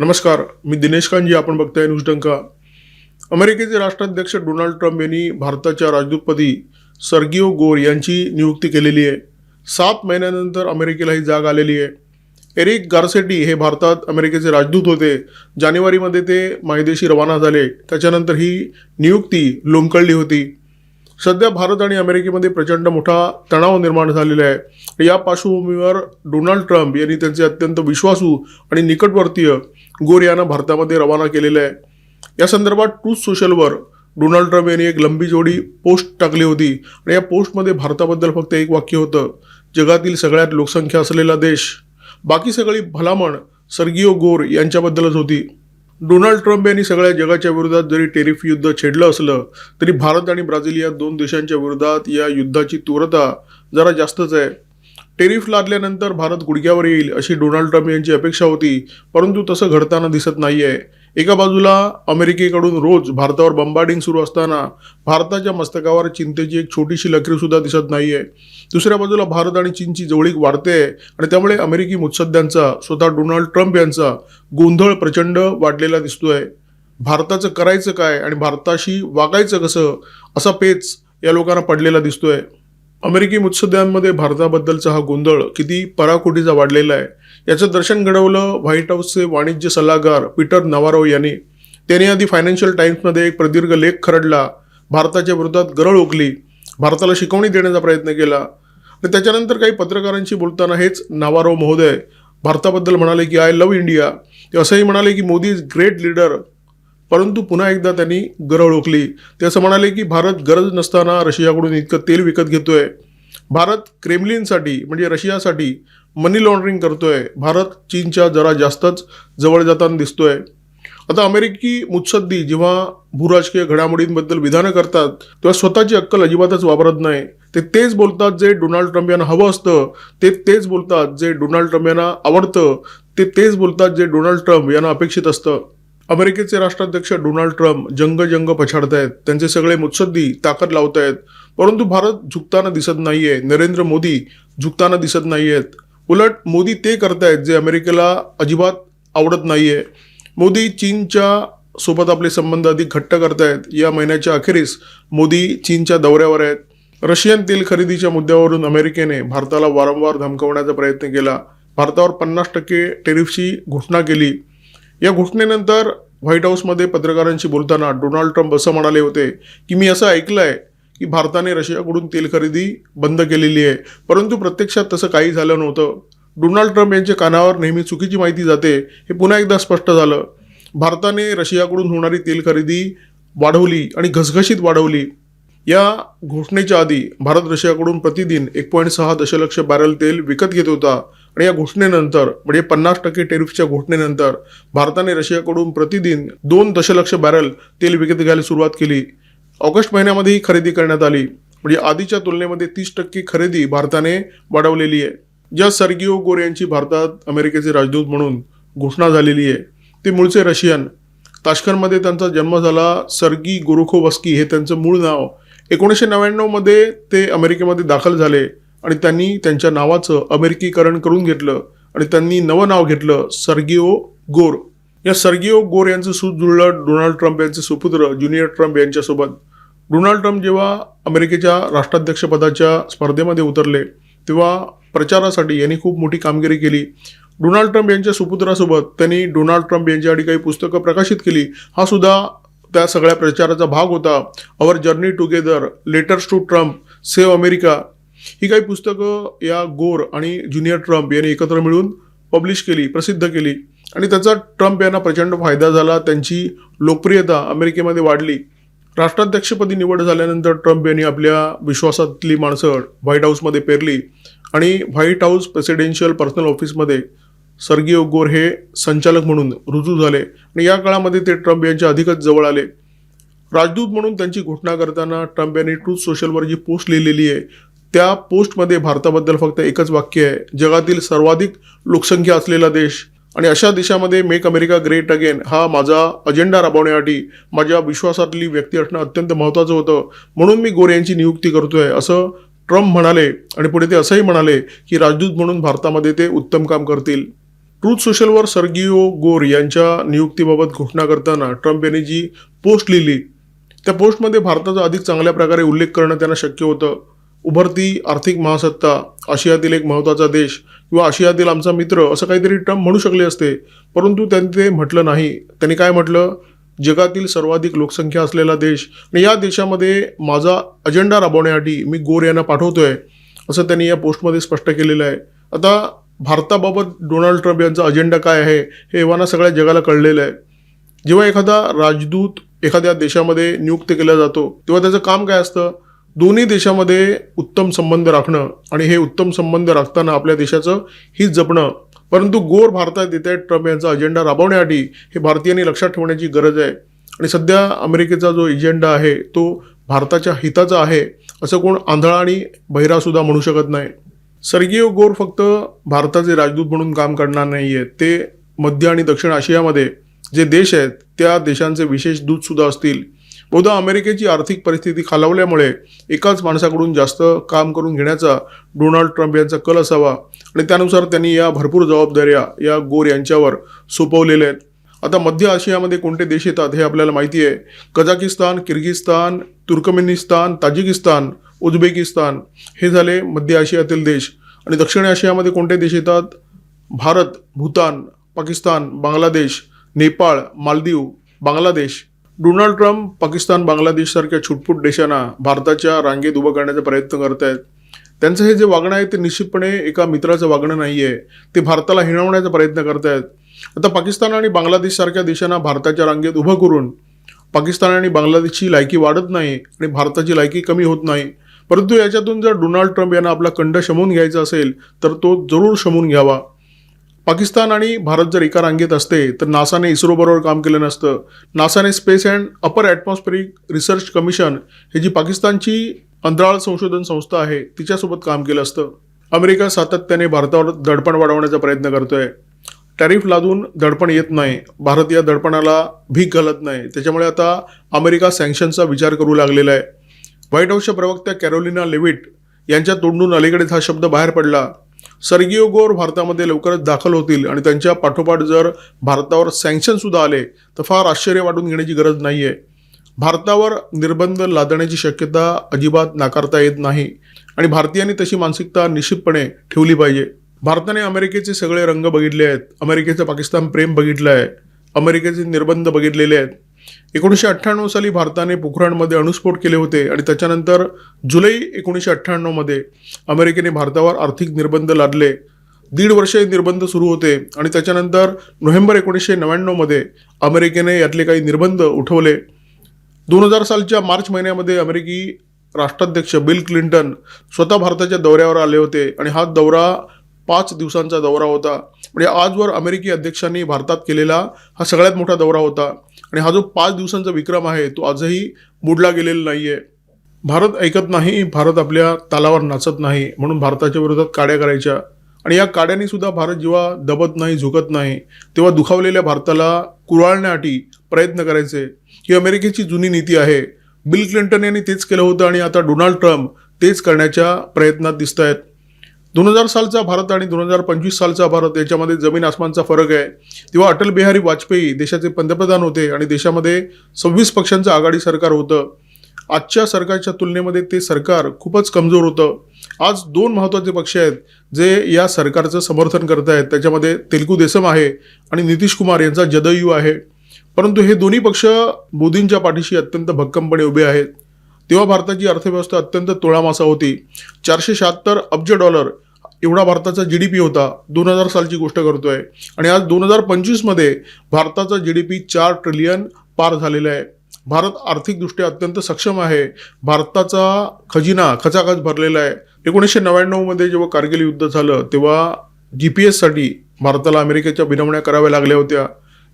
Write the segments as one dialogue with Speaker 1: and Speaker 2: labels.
Speaker 1: नमस्कार मी दिनेश कांजी आपण बघताय न्यूजडंका अमेरिकेचे राष्ट्राध्यक्ष डोनाल्ड ट्रम्प यांनी भारताच्या राजदूतपदी सर्गिओ गोर यांची नियुक्ती केलेली आहे. सात महिन्यानंतर अमेरिकेला ही जाग आलेली आहे. एरिक गारसेटी हे भारतात अमेरिकेचे राजदूत होते. जानेवारीमध्ये ते मायदेशी रवाना झाले. त्याच्यानंतर ही नियुक्ती लोंबकळली होती. सध्या भारत आणि अमेरिकेमध्ये प्रचंड मोठा तणाव निर्माण झालेला आहे. या पार्श्वभूमीवर डोनाल्ड ट्रम्प यांनी त्यांचे अत्यंत विश्वासू आणि निकटवर्तीय गोर यांना भारतामध्ये रवाना केलेलं आहे. या संदर्भात ट्रूथ सोशलवर डोनाल्ड ट्रम्प यांनी एक लंबी जोडी पोस्ट टाकली होती. आणि या पोस्टमध्ये भारताबद्दल फक्त एक वाक्य होतं जगातील सगळ्यात लोकसंख्या असलेला देश. बाकी सगळी भलामण सर्गिओ गोर यांच्याबद्दलच होती. डोनाल्ड ट्रम्प यांनी सगळ्या जगाच्या विरोधात जरी टेरिफ युद्ध छेडलं असलं तरी भारत आणि ब्राझील या दोन देशांच्या विरोधात या युद्धाची तीव्रता जरा जास्तच आहे. टेरिफ लादल्यानंतर भारत गुडघ्यावर येईल अशी डोनाल्ड ट्रम्प यांची अपेक्षा होती परंतु तसं घडताना दिसत नाही आहे एका बाजूला अमेरिकेकडून रोज भारतावर बंबार्डिंग सुरू असताना भारताच्या मस्तकावर चिंतेची एक छोटीशी लकरीसुद्धा दिसत नाही आहे दुसऱ्या बाजूला भारत आणि चीनची जवळीक वाढते आहे आणि त्यामुळे अमेरिकी मुत्सद्यांचा स्वतः डोनाल्ड ट्रम्प यांचा गोंधळ प्रचंड वाढलेला दिसतोय. भारताचं करायचं काय आणि भारताशी वागायचं कसं असा पेच या लोकांना पडलेला दिसतोय. अमेरिकी मुत्सद्यांमध्ये भारताबद्दलचा हा गोंधळ किती पराकोटीचा वाढलेला आहे याचं दर्शन घडवलं व्हाईट हाऊसचे वाणिज्य सल्लागार पीटर नवारो यांनी. त्याने आधी फायनान्शियल टाइम्समध्ये एक प्रदीर्घ लेख खरडला भारताच्या विरोधात गरळ ओकली भारताला शिकवणी देण्याचा प्रयत्न केला. आणि त्याच्यानंतर काही पत्रकारांशी बोलताना हेच नावारो महोदय भारताबद्दल म्हणाले की आय लव्ह इंडिया ते असंही म्हणाले की मोदी इज ग्रेट लीडर परंतु पुन्हा एकदा त्यांनी गरळ ओकली ते असं म्हणाले की भारत गरज नसताना रशियाकडून इतकं तेल विकत घेतोय. भारत क्रेमलिनसाठी म्हणजे रशियासाठी मनी लॉन्ड्रिंग करतोय. भारत चीनच्या जरा जास्तच जवळ जाताना दिसतोय. आता अमेरिकी मुत्सद्दी जेव्हा भूराजकीय घडामोडींबद्दल विधानं करतात तेव्हा स्वतःची अक्कल अजिबातच वापरत नाही. ते तेच बोलतात जे डोनाल्ड ट्रम्प यांना हवं असतं. ते तेच बोलतात जे डोनाल्ड ट्रम्प यांना आवडतं. ते तेच बोलतात जे डोनाल्ड ट्रम्प यांना अपेक्षित असतं. अमेरिकेचे राष्ट्राध्यक्ष डोनाल्ड ट्रम्प जंग जंग पछाडतायत. त्यांचे सगळे मुत्सद्दी ताकद लावतायत. परंतु भारत झुकताना दिसत नाहीये. नरेंद्र मोदी झुकताना दिसत नाहीयेत. उलट मोदी ते करतायत जे अमेरिकेला अजिबात आवडत नाहीये. मोदी चीनच्या सोबत आपले संबंध अधिक घट्ट करतायत. या महिन्याच्या अखेरीस मोदी चीनच्या दौऱ्यावर आहेत. रशियन तेल खरेदीच्या मुद्द्यावरून अमेरिकेने भारताला वारंवार धमकवण्याचा प्रयत्न केला. भारतावर पन्नास टक्के टेरिफची घोषणा केली. या घोषणेनंतर व्हाईट हाऊसमध्ये पत्रकारांशी बोलताना डोनाल्ड ट्रम्प असं म्हणाले होते की मी असं ऐकलं आहे की भारताने रशियाकडून तेल खरेदी बंद केलेली आहे. परंतु प्रत्यक्षात तसं काही झालं नव्हतं. डोनाल्ड ट्रम्प यांच्या कानावर नेहमी चुकीची माहिती जाते हे पुन्हा एकदा स्पष्ट झालं. भारताने रशियाकडून होणारी तेल खरेदी वाढवली आणि घसघशीत वाढवली. या घोषणेच्या आधी भारत रशियाकडून प्रतिदिन एक पॉईंट सहा दशलक्ष बॅरल तेल विकत घेत होता. आणि या घोषणेनंतर म्हणजे पन्नास टक्के टेरिफच्या घोषणेनंतर भारताने रशियाकडून प्रतिदिन दोन दशलक्ष बॅरल तेल विकत घ्यायला सुरुवात केली. ऑगस्ट महिन्यामध्ये ही खरेदी करण्यात आली. म्हणजे आधीच्या तुलनेमध्ये तीस टक्के खरेदी भारताने वाढवलेली आहे. ज्या सर्गिओ गोर यांची भारतात अमेरिकेचे राजदूत म्हणून घोषणा झालेली आहे ते मूळचे रशियन. ताश्करमध्ये त्यांचा जन्म झाला सर्गी गोरुखोवस्की हे त्यांचं मूळ नाव. एकोणीसशे नव्याण्णवमध्ये ते अमेरिकेमध्ये दाखल झाले. आणि त्यांनी त्यांच्या नावाचं अमेरिकीकरण करून घेतलं आणि त्यांनी नवं नाव घेतलं सर्गिओ गोर. या सर्गिओ गोर यांचं सूत जुळलं डोनाल्ड ट्रम्प यांचे सुपुत्र ज्युनियर ट्रम्प यांच्यासोबत. डोनाल्ड ट्रम्प जेव्हा अमेरिकेच्या राष्ट्राध्यक्षपदाच्या स्पर्धेमध्ये उतरले तेव्हा प्रचारासाठी यांनी खूप मोठी कामगिरी केली. डोनाल्ड ट्रम्प यांच्या सुपुत्रासोबत त्यांनी डोनाल्ड ट्रम्प यांच्यासाठी काही पुस्तकं प्रकाशित केली. हा सुद्धा त्या सगळ्या प्रचाराचा भाग होता. Our journey together letters to Trump save America ही काही पुस्तकं या गोर आणि ज्युनियर ट्रम्प यांनी एकत्र मिळून पब्लिश केली प्रसिद्ध केली. आणि त्याचा ट्रम्प यांना प्रचंड फायदा झाला त्यांची लोकप्रियता अमेरिकेमध्ये वाढली. राष्ट्राध्यक्षपदी निवड झाल्यानंतर ट्रम्प यांनी आपल्या विश्वासातली माणसं व्हाईट हाऊसमध्ये पेरली आणि व्हाईट हाऊस प्रेसिडेन्शियल पर्सनल ऑफिसमध्ये सर्गिओ गोर हे संचालक म्हणून रुजू झाले आणि या काळामध्ये ते ट्रम्प यांच्या अधिकच जवळ आले. राजदूत म्हणून त्यांची घोषणा करताना ट्रम्प यांनी ट्रूथ सोशलवर जी पोस्ट लिहिलेली आहे त्या पोस्टमध्ये भारताबद्दल फक्त एकच वाक्य आहे. जगातील सर्वाधिक लोकसंख्या असलेला देश आणि अशा देशामध्ये मेक अमेरिका ग्रेट अगेन हा माझा अजेंडा राबवण्यासाठी माझ्या विश्वासातली व्यक्ती असणं अत्यंत महत्त्वाचं होतं. म्हणून मी गोरे यांची नियुक्ती करतोय असं ट्रम्प म्हणाले आणि पुढे ते असंही म्हणाले की राजदूत म्हणून भारतामध्ये ते उत्तम काम करतील. ट्रूथ सोशलवर सर्गिओ गोर यांच्या नियुक्तीबाबत घोषणा करताना ट्रम्प यांनी जी पोस्ट लिहिली त्या पोस्टमध्ये भारताचा अधिक चांगल्या प्रकारे उल्लेख करणं त्यांना शक्य होतं. उभरती आर्थिक महासत्ता आशियातील एक महत्त्वाचा देश किंवा आशियातील आमचा मित्र असं काहीतरी ट्रम्प म्हणू शकले असते. परंतु त्यांनी ते म्हटलं नाही. त्यांनी काय म्हटलं? जगातील सर्वाधिक लोकसंख्या असलेला देश आणि या देशामध्ये माझा अजेंडा राबवण्यासाठी मी गोर यांना पाठवतो आहे असं त्यांनी या पोस्टमध्ये स्पष्ट केलेलं आहे. आता भारताबाबत डोनाल्ड ट्रम्प यांचा अजेंडा काय आहे हे एव्हाना सगळ्या जगाला कळलेलं आहे. जेव्हा एखादा राजदूत एखाद्या देशामध्ये नियुक्त केला जातो तेव्हा त्याचं काम काय असतं? दोन्ही देशामध्ये उत्तम संबंध राखणं आणि हे उत्तम संबंध राखताना आपल्या देशाचं हित जपणं. परंतु गोर भारतात येत आहे ट्रम्प यांचा अजेंडा राबवण्यासाठी हे भारतीयांनी लक्षात ठेवण्याची गरज आहे. आणि सध्या अमेरिकेचा जो एजेंडा आहे तो भारताच्या हिताचा आहे असं कोण आंधळा आणि बहिरासुद्धा म्हणू शकत नाही. सर्गिओ गोर फक्त भारताचे राजदूत म्हणून काम करणार नाही आहेत ते मध्य आणि दक्षिण आशियामध्ये जे देश आहेत त्या देशांचे विशेष दूतसुद्धा असतील. बहुधा अमेरिकेची आर्थिक परिस्थिती खालावल्यामुळे एकाच माणसाकडून जास्त काम करून घेण्याचा डोनाल्ड ट्रम्प यांचा कल असावा आणि त्यानुसार त्यांनी या भरपूर जबाबदाऱ्या या गोर यांच्यावर सोपवलेल्या आहेत. आता मध्य आशियामध्ये कोणते देश येतात हे आपल्याला माहिती आहे. Kazakhstan Kyrgyzstan Turkmenistan Tajikistan Uzbekistan हे झाले मध्य आशियातील देश. आणि दक्षिण आशियामध्ये कोणते देश येतात? भारत भूतान पाकिस्तान बांगलादेश नेपाळ मालदीव बांगलादेश डोनाल्ड ट्रम्प पाकिस्तान बांगलादेशसारख्या छुटपूट देशांना भारताच्या रांगेत उभं करण्याचा प्रयत्न करत आहेत त्यांचं हे जे वागणं आहे ते निश्चितपणे एका मित्राचं वागणं नाही आहे ते भारताला हिणवण्याचा प्रयत्न करत आहेत आता पाकिस्तान आणि बांगलादेशसारख्या देशांना भारताच्या रांगेत उभं करून पाकिस्तान आणि बांगलादेशची लायकी वाढत नाही आणि भारताची लायकी कमी होत नाही. परंतु याच्यातून जर डोनाल्ड ट्रम्प यांना आपला कंड शमवून घ्यायचा असेल तर तो जरूर शमवून घ्यावा. पाकिस्तान आणि भारत जर एका रांगेत असते तर नासाने इस्रोबरोबर काम केलं नसतं. नासाने space and upper atmospheric research commission हे जी पाकिस्तानची अंतराळ संशोधन संस्था आहे तिच्यासोबत काम केलं असतं. अमेरिका सातत्याने भारतावर दडपण वाढवण्याचा प्रयत्न करतोय. टॅरिफ लादून दडपण येत नाही. भारत या दडपणाला भीक घालत नाही. त्याच्यामुळे आता अमेरिका सँक्शनचा विचार करू लागलेला आहे. व्हाईट हाऊसच्या प्रवक्त्या कॅरोलिना लेविट यांच्या तोंडून अलीकडेच हा शब्द बाहेर पडला. सर्गिओ गोर भारतामध्ये लवकरच दाखल होतील आणि त्यांच्या पाठोपाठ जर भारतावर सँक्शन सुद्धा आले तर फार आश्चर्य वाटून घेण्याची गरज नाही आहे भारतावर निर्बंध लादण्याची शक्यता अजिबात नाकारता येत नाही आणि भारतीयांनी तशी मानसिकता निश्चितपणे ठेवली पाहिजे. भारताने अमेरिकेचे सगळे रंग बघितले आहेत. अमेरिकेचं पाकिस्तान प्रेम बघितलं आहे अमेरिकेचे निर्बंध बघितलेले आहेत. एकोणीसशे अठ्ठ्याण्णव साली भारताने पोखराणमध्ये अणुस्फोट केले होते आणि त्याच्यानंतर जुलै एकोणीसशे अठ्ठ्याण्णवमध्ये अमेरिकेने भारतावर आर्थिक निर्बंध लादले. दीड वर्ष निर्बंध सुरू होते आणि त्याच्यानंतर नोव्हेंबर एकोणीसशे नव्याण्णवमध्ये अमेरिकेने यातले काही निर्बंध उठवले. दोन हजार सालच्या मार्च महिन्यामध्ये अमेरिकी राष्ट्राध्यक्ष बिल क्लिंटन स्वतः भारताच्या दौऱ्यावर आले होते आणि हा दौरा पाच दिवसांचा दौरा होता. म्हणजे आजवर अमेरिकी अध्यक्षांनी भारतात केलेला हा सगळ्यात मोठा दौरा होता. आणि हा जो पाच दिवसांचा विक्रम आहे तो आजही बुडला गेलेला नाही आहे भारत ऐकत नाही भारत आपल्या तालावर नाचत नाही म्हणून भारताच्या विरोधात काड्या करायच्या. आणि या काड्यांनी सुद्धा भारत जेव्हा दबत नाही झुकत नाही तेव्हा दुखावलेल्या भारताला कुराळण्यासाठी प्रयत्न करायचे. ही अमेरिकेची जुनी नीती आहे. बिल क्लिंटन यांनी तेच केलं होतं आणि आता डोनाल्ड ट्रम्प तेच करण्याच्या प्रयत्नात दिसत आहेत दोन हजार सालचा भारत आणि दोन हजार पंचवीस सालचा भारत याच्यामध्ये जमीन आसमानचा फरक आहे. तेव्हा अटल बिहारी वाजपेयी देशाचे पंतप्रधान होते आणि देशामध्ये सव्वीस पक्षांचं आघाडी सरकार होतं. आजच्या सरकारच्या तुलनेमध्ये ते सरकार खूपच कमजोर होतं. आज दोन महत्त्वाचे पक्ष आहेत जे या सरकारचं समर्थन करत आहेत त्याच्यामध्ये तेलगू देसम आहे आणि नितीश कुमार यांचा जदयू आहे. परंतु हे दोन्ही पक्ष मोदींच्या पाठीशी अत्यंत भक्कमपणे उभे आहेत. तेव्हा भारताची अर्थव्यवस्था अत्यंत तोळामासा होती. चारशे शहात्तर अब्ज डॉलर एवढा भारताचा जी डी पी होता. दोन हजार सालची गोष्ट करतोय. आणि आज दोन हजार पंचवीसमध्ये भारताचा जी डी पी चार ट्रिलियन पार झालेला आहे. भारत आर्थिकदृष्ट्या अत्यंत सक्षम आहे. भारताचा खजिना खचाखच भरलेला आहे. एकोणीसशे नव्याण्णवमध्ये जेव्हा कारगिल युद्ध झालं तेव्हा जी पी एससाठी भारताला अमेरिकेच्या विनवण्या कराव्या लागल्या होत्या.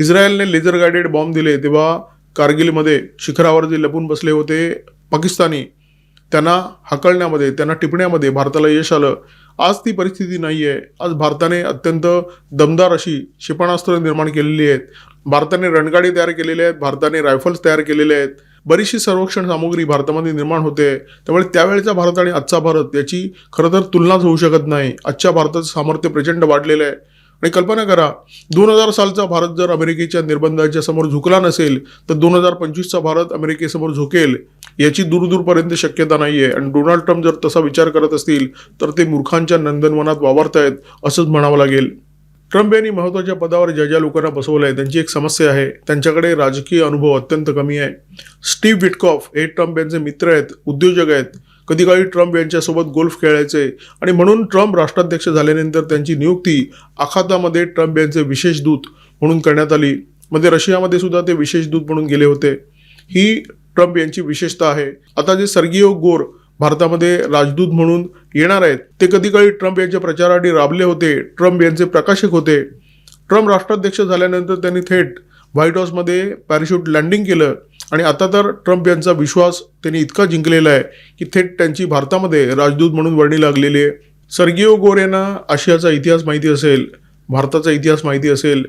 Speaker 1: इस्रायलने लेझर गायडेड बॉम्ब दिले. तेव्हा कारगिलमध्ये शिखरावर जे लपून बसले होते पाकिस्तानी त्यांना हाकलण्यामध्ये त्यांना टिपण्यामध्ये भारताला यश आलं. आज ती परिस्थिती नाही आहे आज भारताने अत्यंत दमदार अशी क्षेपणास्त्र निर्माण केलेली आहेत. भारताने रणगाडी तयार केलेल्या आहेत. भारताने रायफल्स तयार केलेले आहेत. बरीचशी संरक्षण सामुग्री भारतामध्ये निर्माण होते. त्यामुळे त्यावेळेचा भारत आणि आजचा भारत याची खरं तर तुलनाच होऊ शकत नाही. आजच्या भारताचं सामर्थ्य प्रचंड वाढलेलं आहे. आणि कल्पना करा दोन हजार सालचा भारत जर अमेरिकेच्या निर्बंधाच्या समोर झुकला नसेल तर दोन हजार पंचवीसचा भारत अमेरिकेसमोर झुकेल याची दूरदूरपर्यंत शक्यता नाही आहे आणि डोनाल्ड ट्रम्प जर तसा विचार करत असतील तर ते मूर्खांच्या नंदनवनात वावरतायत असंच म्हणावं लागेल. ट्रम्प यांनी महत्त्वाच्या पदावर ज्या ज्या लोकांना बसवलं आहे त्यांची एक समस्या आहे. त्यांच्याकडे राजकीय अनुभव अत्यंत कमी आहे. स्टीव्ह विटकॉफ हे ट्रम्प यांचे मित्र आहेत उद्योजक आहेत. कधी काळी ट्रम्प यांच्यासोबत गोल्फ खेळायचे आणि म्हणून ट्रम्प राष्ट्राध्यक्ष झाल्यानंतर त्यांची नियुक्ती आखातामध्ये ट्रम्प यांचे विशेष दूत म्हणून करण्यात आली. मध्ये रशियामध्ये सुद्धा ते विशेष दूत म्हणून गेले होते. ही ट्रम्प यांची विशेषता आहे. आता जे सर्गिओ गोर भारतामध्ये राजदूत म्हणून येणार आहेत ते कधी काळी ट्रम्प यांच्या प्रचारासाठी राबले होते ट्रम्प यांचे प्रकाशक होते. ट्रम्प राष्ट्राध्यक्ष झाल्यानंतर त्यांनी थेट व्हाईट हाऊसमध्ये पॅराशूट लँडिंग केलं. आणि आता तर ट्रम्प यांचा विश्वास त्यांनी इतका जिंकलेला आहे की थेट त्यांची भारतामध्ये राजदूत म्हणून वर्णी लागलेली आहे. सर्गिओ गोर यांना आशियाचा इतिहास माहिती असेल भारताचा इतिहास माहिती असेल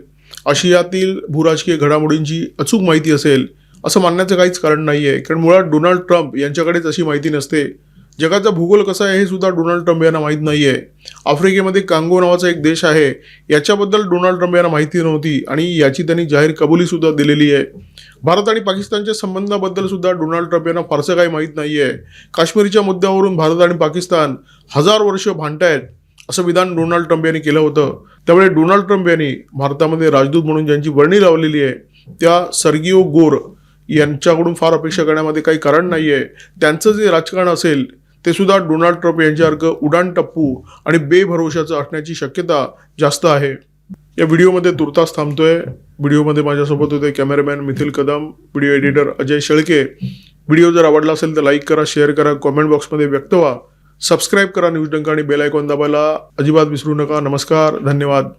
Speaker 1: आशियातील भूराजकीय घडामोडींची अचूक माहिती असेल असं मानण्याचं काहीच कारण नाही आहे कारण मुळात डोनाल्ड ट्रम्प यांच्याकडेच अशी माहिती नसते. जगाचा भूगोल कसा आहे हे सुद्धा डोनाल्ड ट्रम्प यांना माहीत नाही आहे आफ्रिकेमध्ये कांगो नावाचा एक देश आहे. याच्याबद्दल डोनाल्ड ट्रम्प यांना माहिती नव्हती आणि याची त्यांनी जाहीर कबुली सुद्धा दिलेली आहे. भारत आणि पाकिस्तानच्या संबंधाबद्दल सुद्धा डोनाल्ड ट्रम्प यांना फारसं काही माहीत नाही आहे काश्मीरच्या मुद्द्यावरून भारत आणि पाकिस्तान हजार वर्ष भांडतायत असं विधान डोनाल्ड ट्रम्प यांनी केलं होतं. त्यामुळे डोनाल्ड ट्रम्प यांनी भारतामध्ये राजदूत म्हणून ज्यांची वर्णी लावलेली आहे त्या सर्गिओ गोर यांच्याकडून फार अपेक्षा करण्यामध्ये काही कारण नाही आहे त्यांचं जे राजकारण असेल ते सुद्धा डोनाल्ड ट्रम्प यांच्यासारखं उडाण टप्पू आणि बेभरोशाचं असण्याची शक्यता जास्त आहे. या व्हिडिओमध्ये तुर्तास थांबतोय. व्हिडिओमध्ये माझ्यासोबत होते cameraman Mithil Kadam video editor Ajay Shelke. Video जर आवडला असेल तर लाईक करा शेअर करा कॉमेंट बॉक्समध्ये व्यक्त व्हा. सबस्क्राईब करा न्यूज डंका आणि बेल आयकॉन दाबायला अजिबात विसरू नका. नमस्कार धन्यवाद.